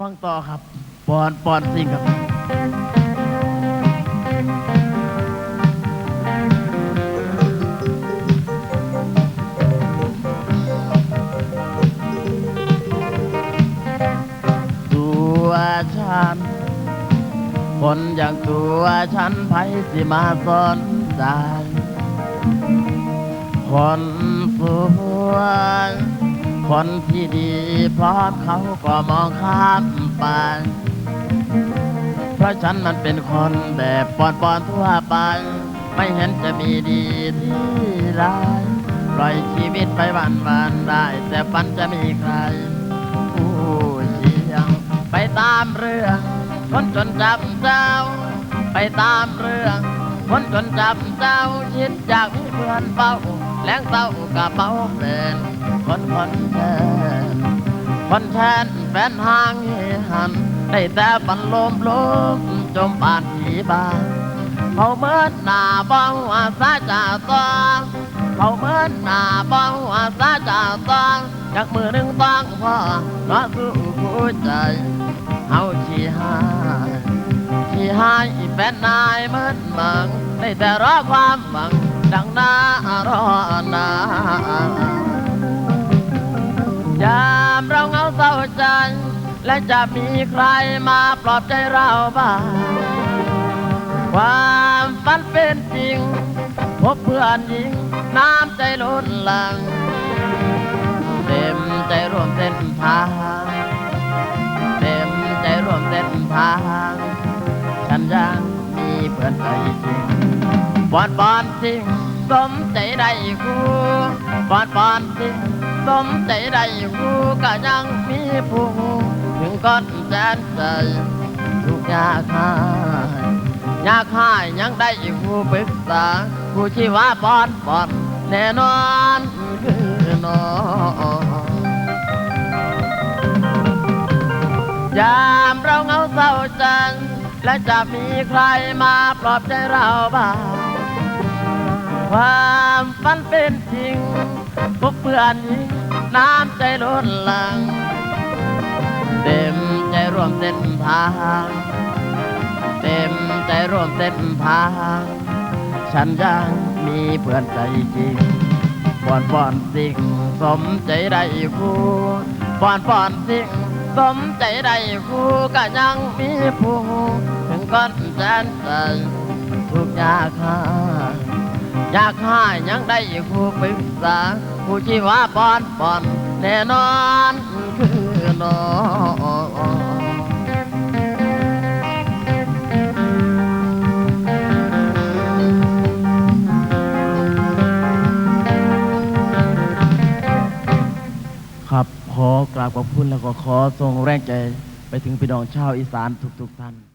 ฟังต่อครับปอนปอนสิงครับตัวฉัน คนอย่างตัวฉันไผสิมาสนใจคนสวย คนที่ดีพร้อมเขาก็มองข้ามไป เพราะฉันมันเป็นคนแบบปอนปอนๆทั่วไป ไม่เห็นจะมีดีที่ร้ายปล่อยชีวิตไปวันวันๆได้ แต่ฝันจะมีใครผู้เชียงไปตามเรื่องคนจนจับเจ้า ไปตามเรื่องคนจนจับเจ้าคิดอยากเพื่อนเป้า แล้งเต้ากระเป๋าเป็นคนคนแทนคนแทนแฟนห่างเฮหัน ได้แต่ปันลมลมจมปานผีบาเขาเหมือนหน้าบ้องว่าซาจ่าตองเขาเหมือนหน้าบ้องว่าซาจ่าตองจากมือหนึ่งต้องพ่อน้อสู้ผู้ใจเฮาขี้หายขี้หายแฟนนายเหมือนมังได้แต่รอความหวัง ดังนารอนายามเราเงาเศร้าใจและจะมีใครมาปลอบใจเราบ้าง ความฝันเป็นจริง พบเพื่อนหญิง น้ำใจล้นหลัง เต็มใจร่วมเส้นทาง เต็มใจร่วมเส้นทาง ฉันยังมีเพื่อนใจจริง บอนบอนสิ่งสมใจได้คู่บอนบอนสิ่งสมใจได้คู่ก็ยังมีผู้ถึงก้อนแสนใจทุกยากหายยากหายยังได้ผู้ปรึกษาผู้ชีว่าบอนบอนแน่นอนคือนอยามเราเหงาเศร้าจังและจะมีใครมาปลอบใจเราบ้าง ความฝันเป็นจริง พบเพื่อนหญิงน้ำใจล้นหลัง เต็มใจร่วมเส้นทาง เต็มใจร่วมเส้นทาง ฉันยังมีเพื่อนใจจริงปอนปอนสิ่งสมใจได้คู่ปอนปอนสิ่งสมใจได้คู่ก็ยังมีผู้ถึงก้อนแสนใจทุกยากหา อยากหายยังได้ผู้ปรึกษาผู้ชีว่าปอนปอนแน่นอนคือนองครับขอกราบขอบคุณแล้วก็ขอส่งแรงใจไปถึงพี่น้องชาวอีสานทุกๆท่าน